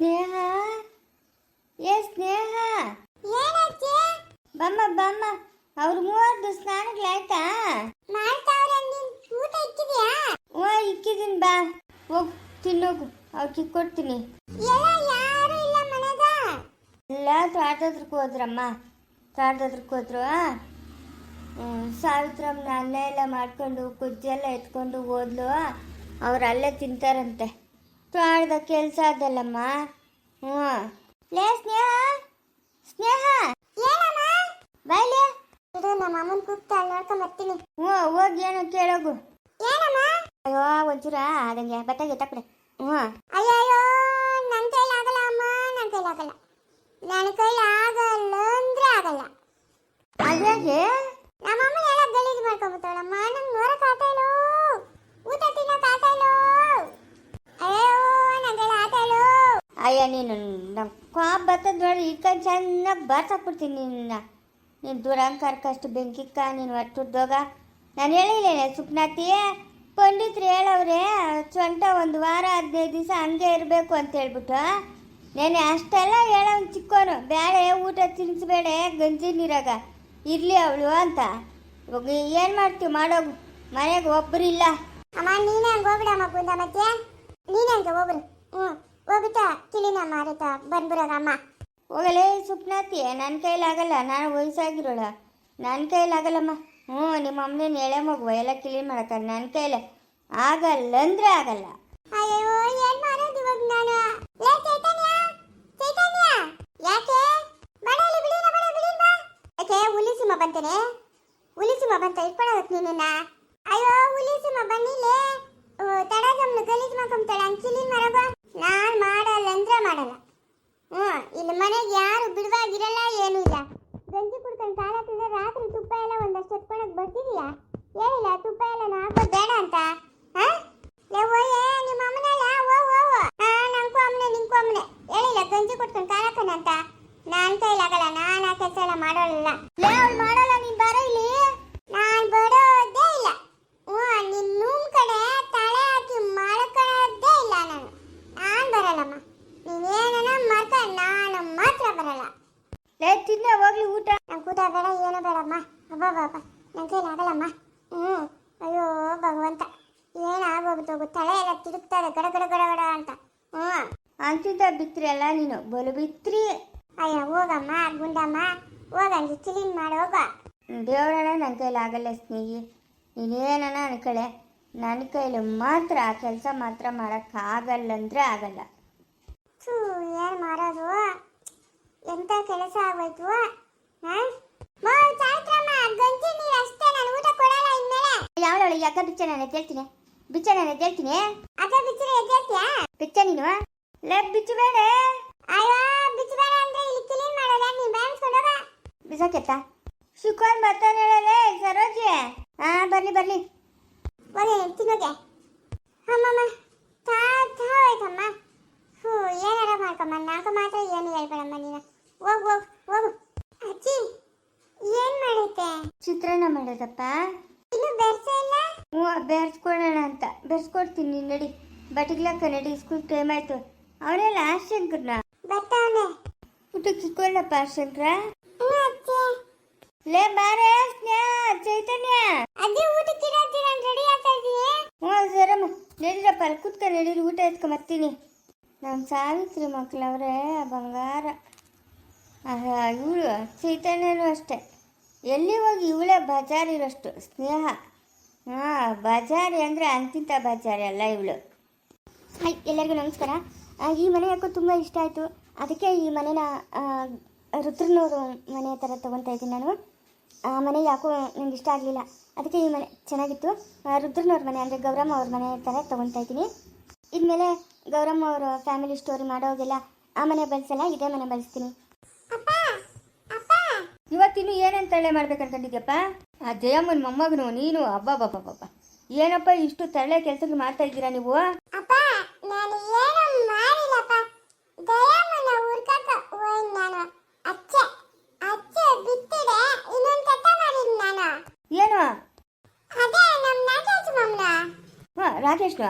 ಸ್ನೇಹ? ಏ ಸ್ನೇಹ? ಏನಜ್ಜಿ ಬಮ್ಮ ಬಮ್ಮ ಅವ್ರ ಮೂವರ್ದು ಸ್ನಾನಗಳಾಯ್ತಾ? ಮಾಡ್ತಾವ್ರೆ ನೀನ್. ಊಟ ಇಕ್ಕಿದ್ಯಾ? ಹ್ಞೂ ಇಕ್ಕಿದ್ದೀನಿ ಬಾ. ಹೋಗ್ ತಿನ್ನೋಗು. ಅವ್ರಿಗೆ ಕೊಡ್ತೀನಿ. ಎಲ್ಲ ಯಾರು ಇಲ್ಲ ಮನೆಗ? ಎಲ್ಲ ತೋಟದತ್ರಕ್ಕೆ ಹೋದ್ರಮ್ಮ. ತೋಟದತ್ರಕ್ಕೆ ಹೋದ್ರು ಸಾವಿತ್ರಮ್ಮನ ಅನ್ನ ಎಲ್ಲ ಮಾಡ್ಕೊಂಡು ಕುಜ್ಜೆಲ್ಲ ಎತ್ಕೊಂಡು ಹೋದ್ಲು ಅವ್ರು ಅಲ್ಲೇ ತಿಂತಾರಂತೆ. ತೋಟದ ಕೆಲಸ ಅದಲ್ಲಮ್ಮ. ಹ್ಞೂ. ಲೇ ಸ್ನೇಹ. ಸ್ನೇಹ. ಏನಮ್ಮ? ಬಾಯ್ಲೆ ಇದು ನಮ್ಮ ಅಮ್ಮನ್ ಕೂಗ್ತಾ ನೋಡ್ಕೊಂಡ್ ಬರ್ತೀನಿ. ಹ್ಞೂ ಹೋಗಿ ಏನು ಕೇಳೋಗು. ಏನಮ್ಮ? ಅಯ್ಯೋ ಒಂಚೂರ ಅದಂಗೆ ಬಟ್ಟೆಗೆ ತಕ್ಕಡೆ ಹ್ಞೂ. ಅಯ್ಯಯ್ಯೋ ನನ್ನ ಕೈಲಿ ಆಗಲ್ಲ ಅಮ್ಮ ನನ್ನ ಕೈಲಿ ಆಗಲ್ಲ. ನನ್ನ ಕೈಲಿ ಆಗಲ್ಲ ಅಂದ್ರೆ ಆಗಲ್ಲ. ಅದ್ಯಾಕೆ ನಮ್ಮ ಅಮ್ಮ ಎಲ್ಲ ಗಲೀಜ್ ಮಾಡ್ಕೊಂಡ್ಬಿಡ್ತಾಳಮ್ಮ ನಂಗೆ ನೋಡಕ್ ಆತ ಇಲ್ಲೋ ಊಟ ತಿನ್ನಕ್ ಆತ ಇಲ್ಲೋ ಅಯ್ಯೋ ನನ್ ಕೈಲಿ ಆತ ಇಲ್ಲೋ ಅಯ್ಯ, ನೀನು ನಮ್ಮ ಕಾಪ್ ಬರ್ತದ ನೋಡಿ ಇಟ್ಕೊಂಡು ಚೆನ್ನಾಗಿ ಬಾರ್ಸಾಕ್ಬಿಡ್ತೀನಿ ನಿನ್ನ. ನೀನು ದುರಂಕಾರಕ್ಕಷ್ಟು ಬೆಂಕಿಕ್ಕ ನೀನು ಒಟ್ಟುದ್ದೋಗ ನಾನು ಹೇಳಿಲ್ಲೇನೆ ಸುಪ್ನಾತಿಯೇ ಪಂಡಿತ್ರು ಹೇಳವ್ರೆ ಸೊಂಟ ಒಂದು ವಾರ, ಹದಿನೈದು ದಿವಸ ಹಂಗೆ ಇರಬೇಕು ಅಂತ ಹೇಳ್ಬಿಟ್ಟು. ನೆನೆ ಅಷ್ಟೆಲ್ಲ ಹೇಳೋನು ಚಿಕ್ಕೋನು ಬೇಳೆ ಊಟ ತಿನ್ನಿಸ್ಬೇಡ ಗಂಜಿ ನೀರಾಗ. ಇರಲಿ ಅವಳು ಅಂತ. ಇವಾಗ ಏನು ಮಾಡ್ತೀವಿ, ಮಾಡೋಗು, ಮನೆಗೆ ಒಬ್ಬರಿಲ್ಲ ಅಮ್ಮ, ನೀನೇ ಹಂಗೆ ಹೋಗ್ಬಿಡಮ್ಮ ಗುಂದ ಮತ್ತೆ? ನೀನೇ ಹಂಗೆ ಹೋಗ್ಬಿಡು. ಹ್ಞೂ ಹೋಗುತ್ತಾ ತಿಳಿನ ಮಾರುತ ಬಂದ್ಬಿಡೋಗ ಅಮ್ಮ ಹೋಗಲೇ ಸುಪ್ನಾತಿ ನನ್ನ ಕೈಲಾಗಲ್ಲ ನಾನು ವಯಸ್ಸಾಗಿರೋಳ. ನನ್ನ ಕೈಲಾಗಲ್ಲಮ್ಮ ಹ್ಞೂ ನಿಮ್ಮ ಅಮ್ಮನ ಎಳೆ ಮಗುವ ಎಲ್ಲ ಕ್ಲೀನ್ ಮಾಡಕ್ಕ ನನ್ನ ಕೈಲೇ ಆಗಲ್ಲ ಅಂದ್ರೆ ಆಗಲ್ಲ. ಅಯ್ಯೋ ಏನ್ ಮಾಡೋದು ಇವಾಗ ನಾನು? ಲೇ ಚೈತನ್ಯ ಚೈತನ್ಯ ಯಾಕೆ? ಬಡಲಿ ಬಿಡಿನ ಬಡ ಬಿಡಿನ ಬಾ. ಯಾಕೆ ಹುಲಿ ಸಿಂಹ ಬಂತೇನೆ? ಹುಲಿ ಸಿಂಹ ಬಂತ ಇಟ್ಕೊಳ್ಳೋದಕ್ಕೆ ನೀನನ್ನ? ಅಯ್ಯೋ ಹುಲಿ ಸಿಂಹ ಬನ್ನಿಲೇ ತಡಗಮ್ನ ಗಲೀಜ್ ಮಾಡ್ಕೊಂತಾಳೆ ಮರಗ ನಾನ್ ಮಾಡಲ್ಲ ಅಂದ್ರೆ ಮಾಡಲ್ಲ ಹ್ಞೂ ಇಲ್ಲಿ ಮನೆಗೆ ಯಾರು ಬಿಡುವಾಗಿರಲ್ಲ ಏನೂ ಇಲ್ಲ. ಗಂಜಿ ಕುಡ್ಕೊಂಡು ಕಾಲ ರಾತ್ರಿ ತುಪ್ಪ ಎಲ್ಲ ಒಂದಷ್ಟು ಎತ್ಕೊಳಕ್ ಬರ್ತಿದೀಯಾ? ಏನಿಲ್ಲ, ತುಪ್ಪ ಎಲ್ಲ ಹಾಕೋದು ಬೇಡ ಅಂತ ನಿಮ್ಮ ಅಮ್ಮನಲ್ಲ? ಓ ಓ ಅಮ್ಮನೆ, ನಿಂಗೂ ಅಮ್ಮನೆ. ಹೇಳಿಲ್ಲ ಗಂಜಿ ಕೊಟ್ಕೊಂಡು ಕಾಲಕ್ಕನಂತ ನಾನ್ ಕೈಲಾಗಲ್ಲ, ನಾನು ಆ ಕೆಲಸ ಎಲ್ಲ ಮಾಡೋಲ್ಲ ಲೇ ಅವ್ಳು ಮಾಡಲ್ಲ ನೀನು ಬರ ಇಲ್ಲಿ ನಾನ್ ಬರೋದೇ ಇಲ್ಲ ಹ್ಞೂ ನಿನ್ ನೂಮ್ ಕಡೆ ತಲೆ ಹಾಕಿ ಮಾಡ್ಕೊಳ್ಳೋದೇ ಇಲ್ಲ ನಾನು ನಾನ್ ಬರಲ್ಲಮ್ಮ ನೀನೇನ ಮಾಡ್ಕ ನಾನು ಮಾತ್ರ ಬರಲ್ಲ ಲೇ ತಿನ್ನ ಹೋಗ್ಲಿ ಊಟ ನಂಗೆ ಕೂಟ ಬೇಡ ಬೇಡಮ್ಮ ಅಬ್ಬಾ ಬಾಬಾ ನನ್ನ ಕೈಲಾಗಲ್ಲಮ್ಮ ಹ್ಞೂ ಅಯ್ಯೋ ಭಗವಂತ. ಏನಾಗೋಗ್ಬಿಟ್ಟು ತಲೆ ಎಲ್ಲ ತಿರುಗ್ತದೆ ಗಡ ಗಡ ಗಡ ಗಡ ಅಂತ. ಹ್ಞೂ ಅಂತಿದ್ದ ಬಿತ್ರಿ ಅಲ್ಲ ನೀನು ಬಲು ಬಿತ್ರಿ. ಅಯ್ಯ ಹೋಗಮ್ಮ ಗುಂಡಮ್ಮ. ಹೋಗಂಜಿ ಚಿಲಿನ್ ಮಾಡಿ ಹೋಗ. ದೇವರಣ್ಣ ನನ್ನ ಕೈಲಾಗಲ್ಲ ಸ್ನೇಹಿ. ನೀನೇನನ ಅನ್ಕಳೆ? ನನ್ನ ಕೈಲಿ ಮಾತ್ರ ಆ ಕೆಲಸ ಮಾತ್ರ ಮಾಡೋಕ್ಕಾಗಲ್ಲ ಅಂದರೆ ಆಗಲ್ಲ. ಥೂ ಏನು ಮಾಡೋದು? ಎಂಥ ಕೆಲಸ ಆಗೋಯ್ತು? ಹಾಂ? ಮೋ ಚಾಯ್ತ್ರಮ್ಮ ಗಂಜಿ ನೀರು ಅಷ್ಟೇ ನಾನು ಊಟ ಕೊಡಲ್ಲ ಇನ್ಮೇಲೆ. ಯಾವಳು ಯಾಕ ಬಿಚ್ಚ ನಾನು ಎದ್ದೇಳ್ತೀನಿ ಬಿಚ್ಚ ನಾನು ಎದ್ದೇಳ್ತೀನಿ ಅದ ಬಿಚ್ಚಿರಿ ಎದ್ದೇಳ್ತೀಯಾ ಬಿಚ್ಚ ನೀನು? ಲೇ ಬಿಚ್ಚಬೇಡ. ಅಯ್ಯೋ ಬಿಚ್ಚಬೇಡ ಅಂದ್ರೆ ಇಲ್ಲಿ ಕ್ಲೀನ್ ಮಾಡೋಲ್ಲ ನೀನ್ ಬ್ಯಾನ್ಸ್ಕೊಂಡು ಹೋಗ. ಬಿಸಾಕೆತ್ತ ಶುಕ್ರವಾರ ಬರ್ತಾನೆ ಹೇಳಲೇ ಸರೋಜಿ. ಹಾ ಬರ್ಲಿ ಬರ್ಲಿ. ಹೋಗಿ ತಿನ್ನೋಗೆ ಅಮ್ಮಮ್ಮ ತಾ ತಾ ಹೋಯ್ತಮ್ಮ. ಹ್ಞೂ ಏನಾರ ಮಾಡ್ಕಮ್ಮ. ನಾಲ್ಕು ಮಾತ್ರ ಏನು ಹೇಳ್ಬೇಡಮ್ಮ ನೀನು. ಹೋಗ್ ಹೋಗು ಹೋಗು ಅಜ್ಜಿ ಏನು ಮಾಡೈತೆ ಚಿತ್ರಾನ್ನ ಮಾಡೋದಪ್ಪ ಇನ್ನು ಬೆರ್ಸೇ ಇಲ್ಲ? ಹ್ಞೂ ಬೆರೆಸ್ಕೊಡೋಣ ಅಂತ. ಬೆರ್ಸ್ಕೊಡ್ತೀನಿ ನಡಿ. ಬಟ್ಟಿಗ್ಲಕ್ಕ ನಡಿ ಸ್ಕೂಲ್ ಟೈಮ್ ಆಯ್ತು. ಅವನೆಲ್ಲ ಶಂಕರ್ನ? ಬರ್ತಾವನೆ ಊಟಕ್ಕೆ ಇಕ್ಕೊಳ್ಳಪ್ಪ ಶಂಕರ? ಲೇ ಬಾರೆ ಸ್ನೇಹ ಚೈತನ್ಯ. ಅದೆ ಊಟಕ್ಕೆ ಇಡತ್ತೀರ ರೆಡಿ ಆಗ್ತಾ ಇದ್ದೀನಿ. ಹ್ಞೂ ಸರಮ್ಮ ನಡೀರಪ್ಪ ಅಲ್ಲಿ ಕೂತ್ಕ ನಡೀರಿ ಊಟ ಎತ್ಕೊಂಬರ್ತೀನಿ ನಮ್ಮ ಸಾವಿತ್ರಿ ಮಕ್ಕಳವ್ರೆ ಬಂಗಾರ. ಇವಳು ಚೈತನ್ಯನೂ ಅಷ್ಟೆ. ಎಲ್ಲಿ ಹೋಗಿ ಇವಳೇ ಬಜಾರಿರೋಷ್ಟು ಸ್ನೇಹ. ಹಾಂ ಬಜಾರಿ ಅಂದರೆ ಅಂತಿಂತ ಬಜಾರಿ ಅಲ್ಲ ಇವಳು. ಹಾಯ್, ಎಲ್ಲರಿಗೂ ನಮಸ್ಕಾರ. ಈ ಮನೆ ಯಾಕೋ ತುಂಬ ಇಷ್ಟ ಆಯಿತು. ಅದಕ್ಕೆ ಈ ಮನೆನ ರುದ್ರನವರು ಮನೆ ಥರ ತೊಗೊತಾ ಇದ್ದೀನಿ ನಾನು. ಆ ಮನೆ ಯಾಕೋ ನಂಗೆ ಇಷ್ಟ ಆಗಲಿಲ್ಲ. ಅದಕ್ಕೆ ಈ ಮನೆ ಚೆನ್ನಾಗಿತ್ತು. ರುದ್ರನವ್ರ ಮನೆ ಅಂದರೆ ಗೌರಮ್ಮ ಅವ್ರ ಮನೆ ಥರ ತೊಗೊತಾ ಇದ್ದೀನಿ. ಇದ್ಮೇಲೆ ಗೌರಮ್ಮ ಅವರು ಫ್ಯಾಮಿಲಿ ಸ್ಟೋರಿ ಮಾಡೋಗೆಲ್ಲ ಆ ಮನೆ ಬಳಸಲ್ಲ, ಇದೇ ಮನೆ ಬಳಸ್ತೀನಿ. ಇವತ್ತಿನ್ನು ಏನೇನು ತಳ್ಳೆ ಮಾಡ್ಬೇಕಂತಂದಿದ್ಯಪ್ಪ? ಆ ಜಯಮ್ಮನ ಮೊಮ್ಮಗನು ನೀನು ಅಬ್ಬಬ್ಬಬ್ಬಬ್ಬ ಏನಪ್ಪ ಇಷ್ಟು ತಳ್ಳೆ ಕೆಲಸಗಳು ಮಾಡ್ತಾ ಇದ್ದೀರಾ ನೀವು? ಅಪ್ಪ ನಾನು ಏನು ಮಾಡಿಲ್ಲಪ್ಪ. ನಾನು. ಅಚ್ಚೆ ಅಚ್ಚೆ ಬಿತ್ತಿದೆ ಇನ್ನೊಂದು ಕಟ್ಟ ಮಾಡಿದ್ ನಾನು. ಏನು? ಅದೇ ನಮ್ಮ ನಾಗೇಶ್ ಮಮ್ಮನ ಹಾಂ ರಾಕೇಶ್ನ?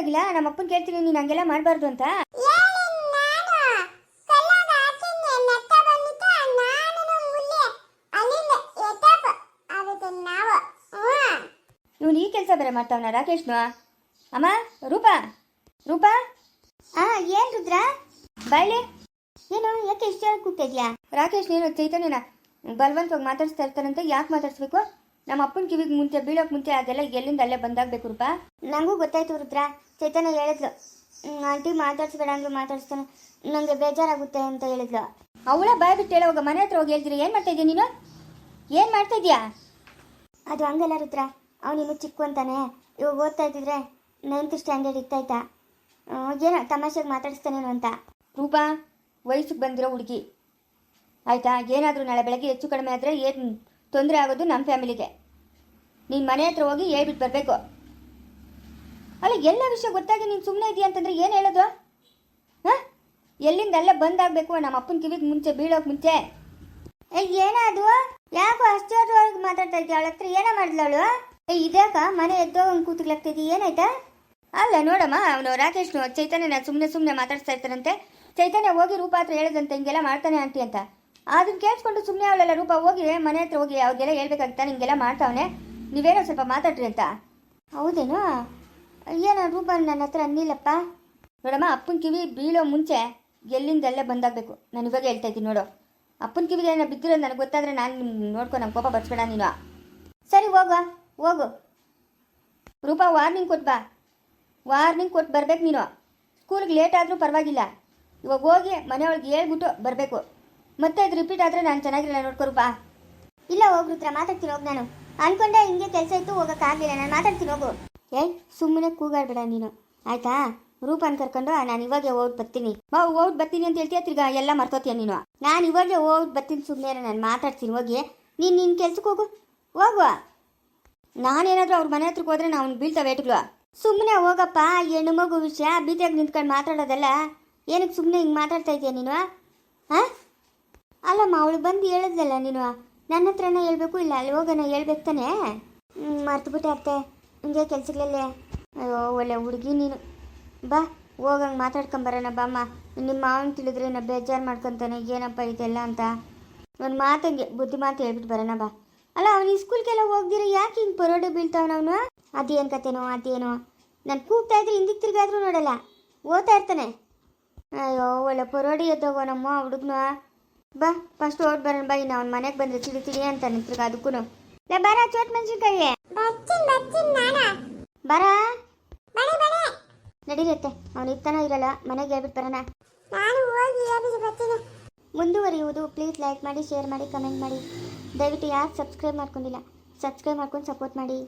ಗೊತ್ತಾಗಿಲ್ಲ? ನಮ್ಮ ಅಪ್ಪನ ಕೇಳ್ತೀನಿ, ನೀನು ಹಂಗೆಲ್ಲ ಮಾಡಬಾರ್ದು ಅಂತ. ಇವನು ಈ ಕೆಲಸ ಬೇರೆ ಮಾಡ್ತಾವನ, ರಾಕೇಶ್ನು? ಅಮ್ಮ, ರೂಪಾ? ರೂಪಾ? ಆ, ಏನ್ ರುದ್ರ? ಬಾಯ್ಲಿ? ಏನು ಯಾಕೆ ಇಷ್ಟ ಕೂಗ್ತಾ ಇದ್ಯಾ? ರಾಕೇಶ್, ನೀನು ಚೈತನ್ಯನ ಬಲವಂತವಾಗಿ ಮಾತಾಡ್ಸ್ತಾ ಇರ್ತಾರಂತೆ ಯಾಕೆ ಮಾತಾಡಿಸ್ಬೇಕು? ನಮ್ಮ ಅಪ್ಪನ ಕಿವಿಗೆ ಮುಂಚೆ ಬೀಳೋಕೆ ಮುಂಚೆ ಅದೆಲ್ಲ ಎಲ್ಲಿಂದ ಅಲ್ಲೇ ಬಂದಾಗಬೇಕು ರೂಪಾ? ನನಗೂ ಗೊತ್ತಾಯ್ತು ರುದ್ರ. ಚೈತನ್ಯ ಹೇಳಿದ್ಲು. ಆಂಟಿ ಮಾತಾಡ್ಸ್ಬೇಡ ಅಂದ್ರೆ ಮಾತಾಡಿಸ್ತಾನೆ. ನನಗೆ ಬೇಜಾರಾಗುತ್ತೆ ಅಂತ ಹೇಳಿದ್ಲು. ಅವಳ ಬಾಯ್ ಬಿಟ್ಟು ಹೇಳೋವಾಗ ಮನೆ ಹತ್ರ ಹೋಗಿ ಹೇಳ್ತೀರಿ. ಏನು ಮಾಡ್ತಾ ಇದೀಯ ನೀನು? ಏನು ಮಾಡ್ತಾ ಇದೀಯಾ? ಅದು ಹಂಗಲ್ಲ ರುದ್ರ. ಅವನಿನ್ನು ಚಿಕ್ಕು ಅಂತಾನೆ. ಇವಾಗ ಓದ್ತಾ ಇದ್ದಿದ್ರೆ ನೈನ್ತ್ ಸ್ಟ್ಯಾಂಡರ್ಡ್ ಇತ್ತಾಯ್ತಾ. ಏನ ಏನೋ ತಮಾಷೆಗೆ ಮಾತಾಡಿಸ್ತಾನೇನು ಅಂತ. ರೂಪಾ ವಯಸ್ಸಿಗೆ ಬಂದಿರೋ ಹುಡುಗಿ. ಆಯ್ತಾ? ಏನಾದರೂ ನಾಳೆ ಬೆಳಗ್ಗೆ ಹೆಚ್ಚು ಕಡಿಮೆ ಆದರೆ ಏನು ತೊಂದರೆ ಆಗೋದು ನಮ್ಮ ಫ್ಯಾಮಿಲಿಗೆ. ನೀನು ಮನೆ ಹತ್ರ ಹೋಗಿ ಹೇಳ್ಬಿಟ್ಟು ಬರಬೇಕು. ಅಲ್ಲ, ಎಲ್ಲ ವಿಷಯ ಗೊತ್ತಾಗಿ ನೀನು ಸುಮ್ಮನೆ ಇದೆಯಾ ಅಂತಂದ್ರೆ ಏನು ಹೇಳೋದು? ಹಾಂ? ಎಲ್ಲಿಂದ ಅಲ್ಲೇ ಬಂದಾಗಬೇಕು ನಮ್ಮ ಅಪ್ಪನ ಕಿವಿಗೆ ಮುಂಚೆ, ಬೀಳೋಕೆ ಮುಂಚೆ? ಏಯ್, ಏನೋ ಅದು? ಯಾಕೋ ಅಷ್ಟೊತ್ತೊಳಗೆ ಮಾತಾಡ್ತಾ ಇದ್ಯಾ? ಅವಳ ಹತ್ರ ಏನೋ ಏಯ್, ಇದ್ಯಾಕ? ಮನೆ ಎದ್ದೋಗಂಗೆ ಕೂತ್ಲಾಗ್ತಿದ್ದಿ ಏನಾಯ್ತಾ? ಅಲ್ಲ, ನೋಡಮ್ಮ, ಅವನು ರಾಕೇಶ್ನು, ಚೈತನ್ಯನ ಸುಮ್ಮನೆ ಸುಮ್ಮನೆ ಮಾತಾಡ್ತಾ ಇರ್ತಾರಂತೆ ಚೈತನ್ಯ ಹೋಗಿ ರೂಪ ಹತ್ರ ಹೇಳದಂತೆ, ಹಿಂಗೆಲ್ಲ ಮಾಡ್ತಾನೆ ಆಂಟಿ ಅಂತ. ಅದನ್ನ ಕೇಳಿಸ್ಕೊಂಡು ಸುಮ್ಮನೆ ಅವಳೆಲ್ಲ ರೂಪ ಹೋಗಿ ಮನೆ ಹತ್ರ ಹೋಗಿ ಅವ್ರಿಗೆಲ್ಲ ಹೇಳ್ಬೇಕಾಗ್ತಾ ನಿಮಗೆಲ್ಲ ಮಾಡ್ತಾವನೆ? ನೀವೇನೋ ಸ್ವಲ್ಪ ಮಾತಾಡ್ರಿ ಅಂತ. ಹೌದೇನೋ? ಏನೋ ರೂಪ ನನ್ನ ಹತ್ರ ಅನ್ನಿಲ್ಲಪ್ಪ. ನೋಡಮ್ಮ, ಅಪ್ಪನ ಕಿವಿ ಬೀಳೋ ಮುಂಚೆ ಎಲ್ಲಿಂದಲ್ಲೇ ಬಂದಾಗಬೇಕು? ನಾನು ಇವಾಗ ಹೇಳ್ತಾ ಇದ್ದೀನಿ ನೋಡು. ಅಪ್ಪನ ಕಿವಿಗೆ ಏನೋ ಬಿದ್ದಿರೋದು ನನಗೆ ಗೊತ್ತಾದರೆ ನಾನು ನೋಡ್ಕೊ ನಮ್ಮ ಕೋಪ ಬರ್ಸ್ಬೇಡ ನೀನು. ಸರಿ, ಹೋಗು ಹೋಗು. ರೂಪ ವಾರ್ನಿಂಗ್ ಕೊಟ್ಟು ಬಾ. ವಾರ್ನಿಂಗ್ ಕೊಟ್ಟು ಬರ್ಬೇಕು ನೀನು. ಸ್ಕೂಲ್ಗೆ ಲೇಟ್ ಆದರೂ ಪರವಾಗಿಲ್ಲ. ಇವಾಗ ಹೋಗಿ ಮನೆಯೊಳಗೆ ಹೇಳ್ಬಿಟ್ಟು ಬರಬೇಕು. ಮತ್ತೆ ಇದು ರಿಪೀಟ್ ಆದರೆ ನಾನು ಚೆನ್ನಾಗಿರಲ್ಲ, ನೋಡ್ಕೊರು, ಬಾ. ಇಲ್ಲ, ಹೋಗ್ರು ಹತ್ರ ಮಾತಾಡ್ತೀನಿ, ಹೋಗ್ ನಾನು. ಅನ್ಕೊಂಡೆ ಹಿಂಗೆ ಕೆಲಸ ಇತ್ತು ಹೋಗೋಕ್ಕಾಗಲಿಲ್ಲ ನಾನು ಮಾತಾಡ್ತೀನಿ, ಹೋಗು. ಏಯ್, ಸುಮ್ಮನೆ ಕೂಗಾಡ್ಬೇಡ ನೀನು. ಆಯ್ತಾ? ಅಂತ ಕರ್ಕೊಂಡು ನಾನು ಇವಾಗೆ ಹೋಗಿ ಬರ್ತೀನಿ. ಬಾ, ಹೋಗಿ ಬರ್ತೀನಿ ಅಂತ ಹೇಳ್ತೀಯ, ತಿರ್ಗ? ಎಲ್ಲ ಮರ್ತೋತೀಯ ನೀನು? ನಾನು ಇವಾಗೆ ಹೋಗಿ ಬರ್ತೀನಿ ಸುಮ್ಮನೆ ನಾನು ಮಾತಾಡ್ತೀನಿ, ಹೋಗಿ. ನೀನು ನಿನ್ನ ಕೆಲ್ಸಕ್ಕೆ ಹೋಗು. ಹೋಗುವ. ನಾನೇನಾದರೂ ಅವ್ರ ಮನೆ ಹತ್ರಕ್ಕೆ ಹೋದ್ರೆ ನಾವು ಬೀಳ್ತಾ ವೇಟ್ಗಳು. ಸುಮ್ಮನೆ ಹೋಗಪ್ಪ ಹೆಣ್ಣು ಮಗು ವಿಷಯ ಬೀದಿಯಾಗಿ ನಿಂತ್ಕೊಂಡು ಮಾತಾಡೋದಲ್ಲ. ಏನಕ್ಕೆ ಸುಮ್ಮನೆ ಹಿಂಗೆ ಮಾತಾಡ್ತಾ ಇದೀಯ ನೀನು ಹಾಂ ಅಲ್ಲಮ್ಮ ಅವಳು ಬಂದು ಹೇಳಿದ್ಲಲ್ಲ ನೀನು. ನನ್ನ ಹತ್ರನೇ ಹೇಳ್ಬೇಕು, ಇಲ್ಲ ಅಲ್ಲಿ ಹೋಗೋಣ ಹೇಳ್ಬೇಕು ತಾನೇ? ಮರ್ತುಬಿಟ್ಟೆ ಅತ್ತೆ. ಹಿಂಗೆ ಕೆಲ್ಸಗಳಲ್ಲೇ. ಅಯ್ಯೋ, ಒಳ್ಳೆ ಹುಡುಗಿ ನೀನು. ಬಾ, ಹೋಗಂಗೆ ಮಾತಾಡ್ಕೊಂಬರೋಣ ಬಾಮ್ಮ. ನಿಮ್ಮ ಮಾವನ ತಿಳಿದ್ರೆ ನಾ ಬೇಜಾರು ಮಾಡ್ಕೊತಾನೆ, ಏನಪ್ಪ ಇದೆಲ್ಲ ಅಂತ. ಒಂದು ಮಾತಂಗೆ ಬುದ್ಧಿ ಮಾತು ಹೇಳ್ಬಿಟ್ಟು ಬರೋಣ, ಬಾ. ಅಲ್ಲ, ಅವನು ಸ್ಕೂಲ್ಗೆಲ್ಲ ಹೋಗ್ದಿರ, ಯಾಕೆ ಹಿಂಗೆ ಪರೋಡೆ ಬೀಳ್ತಾವನ ಅವನು? ಅದೇನು ಕತೆನೋ, ಅದೇನೋ. ನಾನು ಕೂಗ್ತಾ ಇದ್ರೆ ಹಿಂದಿಗೆ ತಿರ್ಗಾದ್ರೂ ನೋಡಲ್ಲ. ಓದ್ತಾ ಇರ್ತಾನೆ. ಅಯ್ಯೋ, ಒಳ್ಳೆ ಪರೋಡಿ ಎದ್ದೋಗೋ ನಮ್ಮ ಹುಡುಗನ. ಬಾ ಫಸ್ಟ್ ಓಟ್ ಬರೋಣ ಬಾ. ನಾವು ಅವ್ನ ಮನೆಗೆ ಬಂದ್ರೆ ತಿಳಿ ತಿಳಿ ಅಂತ ನಿಂತಿರ್ಗ ಅದಕ್ಕೂ ಲೇ ಬರ ಚೋಟ್ ಮೆಣಸಿನ್ಕಾಯಿ. ಬರ. ನಡೀರತ್ತೆ ಅವನು ಇರ್ತಾನೋ ಇರಲ್ಲ ಮನೆಗೆ ಹೇಳ್ಬಿಟ್ಟು ಬರೋಣ. ನಾನು ಹೋಗಿ ಬರ್ತೀನಿ ಮುಂದುವರಿಯುವುದು ಪ್ಲೀಸ್ ಲೈಕ್ ಮಾಡಿ ಶೇರ್ ಮಾಡಿ ಕಮೆಂಟ್ ಮಾಡಿ. ದಯವಿಟ್ಟು ಯಾರು ಸಬ್ಸ್ಕ್ರೈಬ್ ಮಾಡ್ಕೊಂಡಿಲ್ಲ ಸಬ್ಸ್ಕ್ರೈಬ್ ಮಾಡ್ಕೊಂಡು ಸಪೋರ್ಟ್ ಮಾಡಿ.